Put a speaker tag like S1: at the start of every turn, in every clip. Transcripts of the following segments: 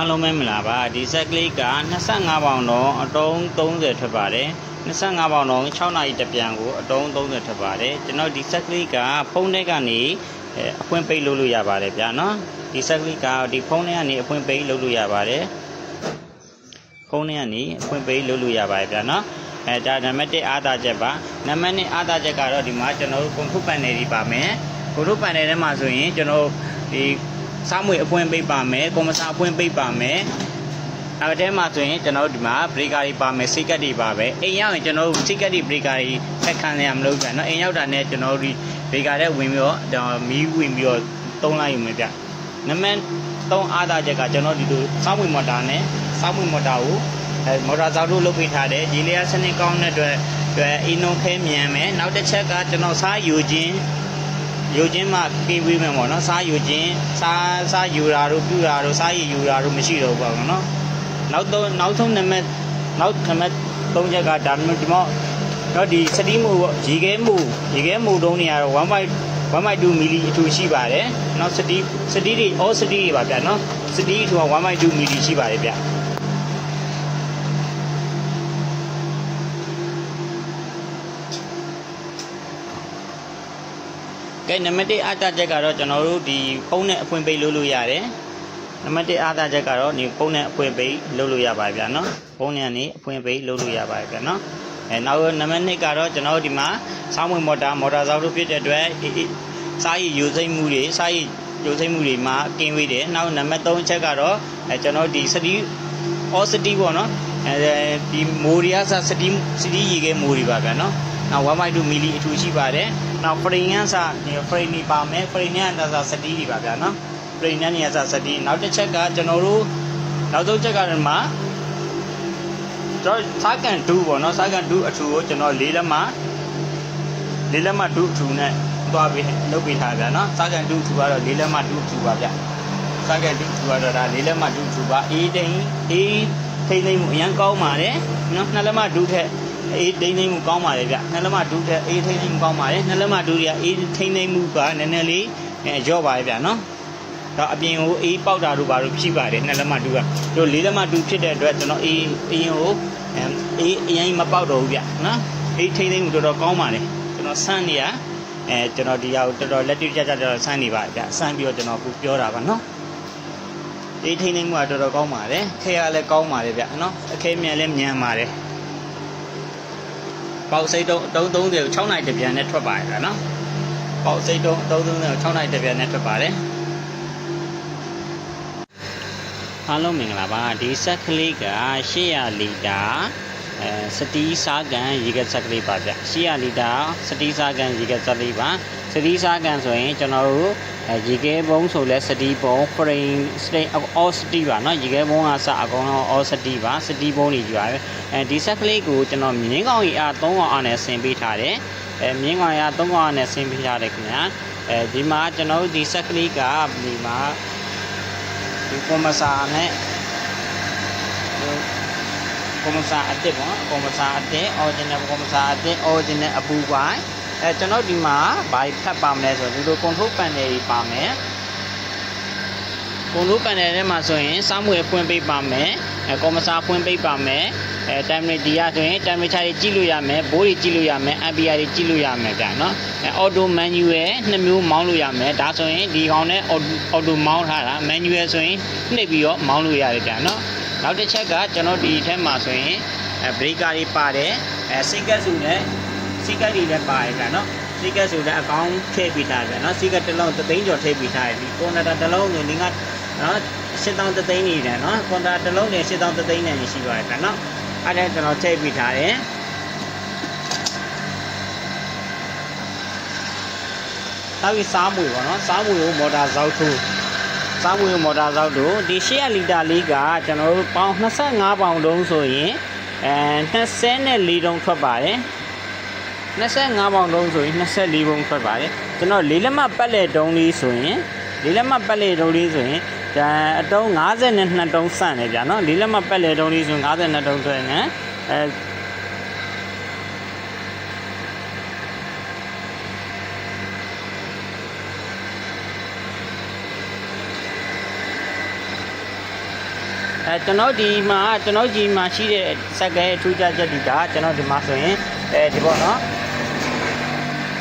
S1: အားလုံးပဲမလားပါဒီဆက်ကလေးက25ပေါင်တော့အတုံး30ထွက်ပါတယ်25ပေါင်တော့6နာရီတပြန်ကိုအတုံး30ထွက်ပါတယ်ကျွန်တော်ဒီဆက်ကလေးကဖုန်းထဲကနေအဲအဖွင့်ပိတ်လုပ်လို့ရပါတယ်ဗျာနော်ဒီဆက်ကလေးကဒီဖုန်းထဲကနေအဖွင့်ပိတ်လုပ်လို့ရပါတယ်ဖုန်းထဲကနေအဖွင့်ပိတ်လုပ်လို့ရပါတယ်ဗျာနော်အဲဒါနံပါတ်1အားသာချက်ပါနံပါတ်2အားသာချက်ကတော့ဒီမှာကျွန်တော်တို့ကွန်ဖုပန်နယ်ကြီးပါမယ်ကွန်ဖုပန်နယ်ထဲမှာဆိုရင်ကျွန်တော်ဒီ စားမွေအပွင့်ပိတ်ပါမယ်ကွန်မစာအပွင့်ပိတ်ပါမယ်အဲ့တဲမှာဆိုရင်ကျွန်တော်တို့ဒီမှာဘရိကာတွေပါမယ်စိတ်ကတ်တွေပါပဲအိမ်ရောက်ရင်ကျွန်တော်တို့စိတ်ကတ်တွေဘရိကာတွေဖက်ခံရမလို့ပြန်เนาะအိမ်ရောက်တာနဲ့ကျွန်တော်တို့ဒီဘရိကာတဲ့ဝင်ပြီးတော့မီးဝင်ပြီးတော့တုံးလိုက်ယူမယ်ဗျနံပါတ်3အားသာချက်ကကျွန်တော်ဒီလိုစောင်းဝင်မော်တာနဲ့စောင်းဝင်မော်တာကိုအဲမော်တာစောက်တို့လုပ်ပေးထားတယ်ရေလျာစနစ်ကောင်းတဲ့အတွက်အတွက်အင်းနုံခဲမြန်မယ်နောက်တစ်ချက်ကကျွန်တော်စားယူခြင်း ယူခြင်းမှကင်းဝေးမယ်ပေါ့နော်စားယူခြင်းစားစားယူတာတို့ပြူတာတို့စားရည်ယူတာတို့မရှိတော့ဘူးပေါ့နော်နောက်တော့နောက်ဆုံးနံပါတ်နောက်နံပါတ်၃ချက်ကဒါမျိုးဒီမော့တော့ဒီစတီးမှုပေါ့ရေခဲမှုရေခဲမှုတုံးနေရတော့1.1.2မီလီအထူရှိပါတယ်နောက်စတီးစတီးတွေ all စတီးတွေပါဗျာနော်စတီးအထူက1.2မီလီရှိပါတယ်ဗျာ ကဲနံပါတ်1အားတချက်ကတော့ကျွန်တော်တို့ဒီဖုန်းနဲ့အဖွင့်ပိတ်လုပ်လို့ရတယ်နံပါတ်1အားတချက်ကတော့ဒီဖုန်းနဲ့အဖွင့်ပိတ်လုပ်လို့ရပါဗျာနော်ဖုန်းနဲ့ကနေအဖွင့်ပိတ်လုပ်လို့ရပါဗျာနော်အဲနောက်နံပါတ်2ကတော့ကျွန်တော်တို့ဒီမှာစောင်းဝင်မော်တာမော်တာစောက်တို့ဖြစ်တဲ့အတွက်အေးအေးစားရည်ယူစိမ့်မှုတွေစားရည်ယူစိမ့်မှုတွေမှာကင်းဝေးတယ်နောက်နံပါတ်3ချက်ကတော့အဲကျွန်တော်ဒီစတီး all city ပေါ့နော်အဲဒီမိုရီယာစစတီးစတီးရေခဲမိုရီပါဗျာနော်နောက်1.2မီလီအထူရှိပါတယ် နောက်ဖရိန်ကစဒီဖရိန်နေပါမယ်ဖရိန်နဲ့အစစတီးတွေပါဗျာနော်ဖရိန်နဲ့နေအစစတီးနောက်တစ်ချက်ကကျွန်တော်တို့နောက်ဆုံးချက်ကဒီမှာကျွန်တော်စာကန်2ပေါ့နော်စာကန်2အထူကိုကျွန်တော်လေးလက်မှလေးလက်မှ2အထူနဲ့သွားပြီးလုပ်ပေးထားဗျာနော်စာကန်2အထူကတော့လေးလက်မှ2အထူပါဗျာစကက်တူထူရတော့ဒါလေးလက်မတူထူပါအေးတိန်အေးထိမ့်သိမ့်မှုအရန်ကောင်းပါတယ်နော်နှစ်လက်မတူထက် အေးထိမ့်သိမ့်မှုကောင်းပါတယ်ဗျနှစ်လက်မတူထက်အေးထိမ့်သိမ့်မှုကောင်းပါတယ်နှစ်လက်မတူတွေကအေးထိမ့်သိမ့်မှုကနည်းနည်းလေးအဲကြော့ပါတယ်ဗျနော်တော့အပြင်ကိုအေးပေါက်တာတို့ဘာလို့ဖြစ်ပါတယ်နှစ်လက်မတူကတို့လေးလက်မတူဖြစ်တဲ့အတွက်ကျွန်တော်အေးအရင်ကိုအေးအရင်မပေါက်တော့ဘူးဗျနော်အေးထိမ့်သိမ့်မှုတော်တော်ကောင်းပါတယ်ကျွန်တော်ဆန်းနေရအဲကျွန်တော်ဒီဟာကိုတော်တော်လက်တွေ့ကြကြတော်ဆန်းနေပါဗျဆန်းပြီးတော့ကျွန်တော်ခုပြောတာပါနော်ဒီထိန်းသိမ်းမှုကတော်တော်ကောင်းပါတယ်ခဲရလည်းကောင်းပါတယ်ဗျနော်အခဲမြန်လည်းမြန်ပါတယ် ပေါက်စိတ်တုံး330ကို6နိုင်တပြန်နဲ့ထွက်ပါတယ်ဗျနော်ပေါက်စိတ်တုံး330ကို6နိုင်တပြန်နဲ့ထွက်ပါတယ်အားလုံးမင်္ဂလာပါဒီဆက်ကလေးက800လီတာအဲစတီးစားကန်ရေကဆက်ကလေးပါဗျ800လီတာစတီးစားကန်ရေကဆက်ကလေးပါ စတီးစားကန်ဆိုရင်ကျွန်တော်တို့အဲရေခဲဘုံဆိုလဲစတီးဘုံ frame state all စတီးပါเนาะရေခဲဘုံကစအကုန်လုံး all စတီးပါစတီးဘုံတွေကြီးပါပဲအဲဒီဆက်ကလေးကိုကျွန်တော်မြင်းကောင်ကြီးအား3ကောင်အားနဲ့ဆင်ပေးထားတယ်အဲမြင်းကောင်ကြီးအား3ကောင်အားနဲ့ဆင်ပေးထားတယ်ခင်ဗျာအဲဒီမှာကျွန်တော်တို့ဒီဆက်ကလေးကဒီမှာဒီကွန်မစာနဲ့ကွန်မစာအစ်စ်ပေါ့ကွန်မစာအစ်စ် original ကွန်မစာအစ်စ် original အပူပိုင်း အဲကျွန်တော်ဒီမှာဘာဖတ်ပါမလဲဆိုတော့ဒီလို control panel ကြီးပါမယ် control panel ထဲမှာဆိုရင်စောင်းမွေဖွင့်ပေးပါမယ်အဲကွန်မစာဖွင့်ပေးပါမယ်အဲ temperature ရဆိုရင် temperature တွေကြည့်လို့ရမယ်ဘိုးတွေကြည့်လို့ရမယ် ampere တွေကြည့်လို့ရမယ်ဗျာနော်အဲ auto manual နှစ်မျိုးမောင်းလို့ရမယ်ဒါဆိုရင်ဒီကောင်နဲ့ auto မောင်းထားတာ manual ဆိုရင်နှိပ်ပြီးတော့မောင်းလို့ရတယ်ဗျာနော်နောက်တစ်ချက်ကကျွန်တော်ဒီထဲမှာဆိုရင်အဲ breaker တွေပါတယ်အဲစိတ်ကက်စုနဲ့ စိတ်ကက်တွေလည်းပါတယ်ဗျာနော်စိတ်ကက်ဆိုလည်းအကောင့်ထည့်ပေးထားတယ်နော်စိတ်ကက်တစ်လုံးသသိန်းကျော်ထည့်ပေးထားတယ်ဒီကွန်ဒတာတစ်လုံးကိုငင်းကနော်8000သသိန်းနေတယ်နော်ကွန်ဒတာတစ်လုံးနဲ့8000သသိန်းနဲ့ရှိပါတယ်ဗျာနော်အဲ့ဒါကျွန်တော်ထည့်ပေးထားတယ်နောက်ပြီးစားမွေပေါ့နော်စားမွေကိုမော်တာဇောက်ထိုးစားမွေကိုမော်တာဇောက်တို့ဒီ800လီတာလေးကကျွန်တော်တို့ပေါင်25ပေါင်တုံးဆိုရင်အဲ24တုံးထွက်ပါတယ် 25ပေါင်တုံးဆိုရင်24ပုံထွက်ပါတယ်ကျွန်တော်လေးလက်မပတ်လက်တုံးလေးဆိုရင်လေးလက်မပတ်လက်တုံးလေးဆိုရင်ဒါအတုံး52တုံးဆန့်တယ်ဗျာနော်လေးလက်မပတ်လက်တုံးလေးဆိုရင်52တုံးထွက်နေအဲအဲကျွန်တော်ဒီမှာကျွန်တော်ဒီမှာရှိတဲ့စက်ကဲအထူးခြားချက်ဒီကကျွန်တော်ဒီမှာဆိုရင်အဲဒီပေါ့နော်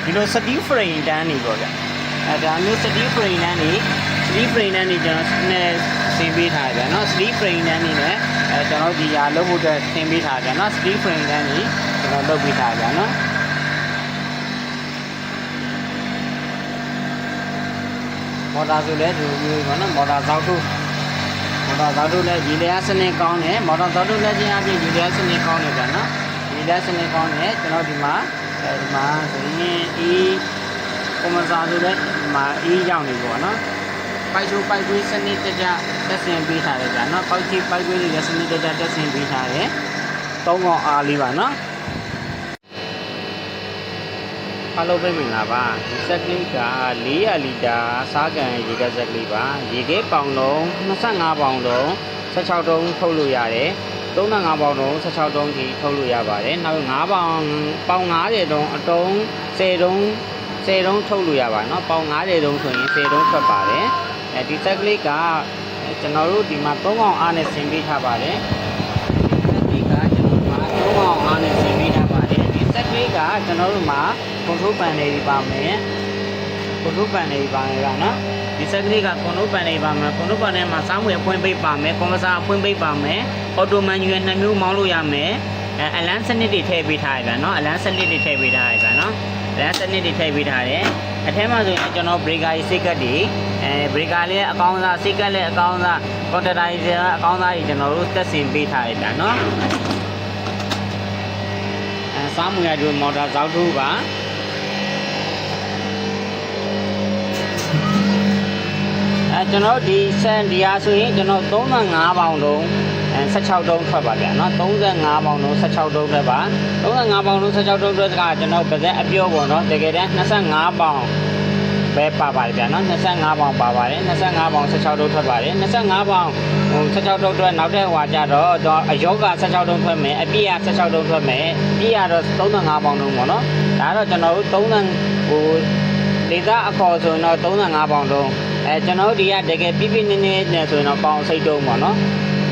S1: ဒီလို steel frame တန်းနေပေါ့ဗျအဲဒါမျိုး steel frame တန်းနေ steel frame တန်းနေကျွန်တော်နဲ့ဆင်းပေးထားတယ်ဗျနော် steel frame တန်းနေနဲ့အဲကျွန်တော်ဒီဟာလုပ်ဖို့အတွက်ဆင်းပေးထားတယ်နော် steel frame တန်းနေကျွန်တော်လုပ်ပေးထားတယ်ဗျနော်မော်တာဆိုလဲဒီလိုမျိုးပေါ့နော်မော်တာဇောက်ထုတ်မော်တော်ဇောက်တို့လည်းရေလျာစနစ်ကောင်းတယ်မော်တော်ဇောက်တို့လည်းချင်းအပြင်ရေလျာစနစ်ကောင်းတယ်ဗျာနော်ရေလျာစနစ်ကောင်းတယ်ကျွန်တော်ဒီမှာ အဲဒီမှာဆိုရင်အေးကွန်မစာဆိုလည်းဒီမှာအေးရောက်နေပေါ့နော်ပိုက်ချိုးပိုက်ကွေးစနစ်တကျတက်ဆင်ပေးထားတယ်ဗျာနော်ပိုက်ချိပိုက်ကွေးတွေလည်းစနစ်တကျတက်ဆင်ပေးထားတယ်သုံးကောင်အားလေးပါနော်အားလုံးပဲမင်္ဂလာပါဒီဆက်ကလေးက400လီတာစားကန်ရေကဆက်ကလေးပါရေခဲပေါင်လုံး25ပေါင်လုံး16တုံးထုတ်လို့ရတယ် 35ပေါင်လုံး16တုံးကြီးထုတ်လို့ရပါတယ်နောက်5ပေါင်ပေါင်90တုံးအတုံး10တုံး10တုံးထုတ်လို့ရပါเนาะပေါင်90တုံးဆိုရင်10တုံးထွက်ပါတယ်အဲဒီဆက်ကလေးကကျွန်တော်တို့ဒီမှာ3កောင်အားနဲ့ဆင်ပေးထားပါတယ်ဒီဆက်ကလေးကကျွန်တော်တို့မှာ3កောင်အားနဲ့ဆင်ပေးထားပါတယ်ဒီဆက်ကလေးကကျွန်တော်တို့မှာ control panel တွေပါမယ် control panel တွေပါမယ်ကနော်ဒီဆက်ကလေးက control panel တွေပါမယ် control panel မှာစောင်းဝင်အဖွင့်ပိတ်ပါမယ် converter အဖွင့်ပိတ်ပါမယ် auto manual နှစ်မျိုးမောင်းလို့ရမယ်အဲအလန်းစနစ်တွေထည့်ပေးထားရပြန်နော်အလန်းစနစ်တွေထည့်ပေးထားရပြန်နော်အလန်းစနစ်တွေထည့်ပေးထားတယ်အထဲမှာဆိုရင်ကျွန်တော် breaker တွေစိတ်ကတ်တွေအဲ breaker လေးအကောင်းစားစိတ်ကတ်လေးအကောင်းစား contactorizer အကောင်းစားတွေကျွန်တော်တို့တက်ဆင်ပေးထားရပြန်နော်အဲစားမွေရတို့မော်တာဇောက်ထုတ်ပါ ကျွန်တော်ဒီဆန်ဒီဟာဆိုရင်ကျွန်တော်35ပေါင်လုံးအဲ16တုံးထွက်ပါဗျာเนาะ35ပေါင်လုံး16တုံးထွက်ပါ35ပေါင်လုံး16တုံးထွက်ကကျွန်တော်ပါဇက်အပြော့ပေါ့เนาะတကယ်တမ်း25ပေါင်ပဲပါပါတယ်ဗျာเนาะ25ပေါင်ပါပါတယ်25ပေါင်16တုံးထွက်ပါတယ်25ပေါင်ဟို16တုံးထွက်နောက်ထပ်ဟွာကြတော့တော့အယောဂ16တုံးထွက်မယ်အပြည့်က16တုံးထွက်မယ်အပြည့်ကတော့35ပေါင်လုံးပေါ့เนาะဒါကတော့ကျွန်တော်တို့30ဟို ဒေတာအခေါ်ဆိုရင်တော့35ပေါင်လုံး အဲကျွန်တော်တို့ဒီကတကယ်ပြပြနေနေနေဆိုရင်တော့ပေါင်စိတ်တုံးပေါ့နော်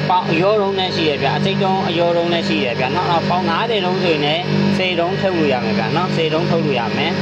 S1: ပေါင်အရောတုံးနဲ့ရှိရဗျအစိတ်တုံးအရောတုံးနဲ့ရှိရဗျနော်အော်ပေါင်90တုံးဆိုရင်လည်းစေတုံးထုတ်လို့ရမယ်ဗျနော်စေတုံးထုတ်လို့ရမယ်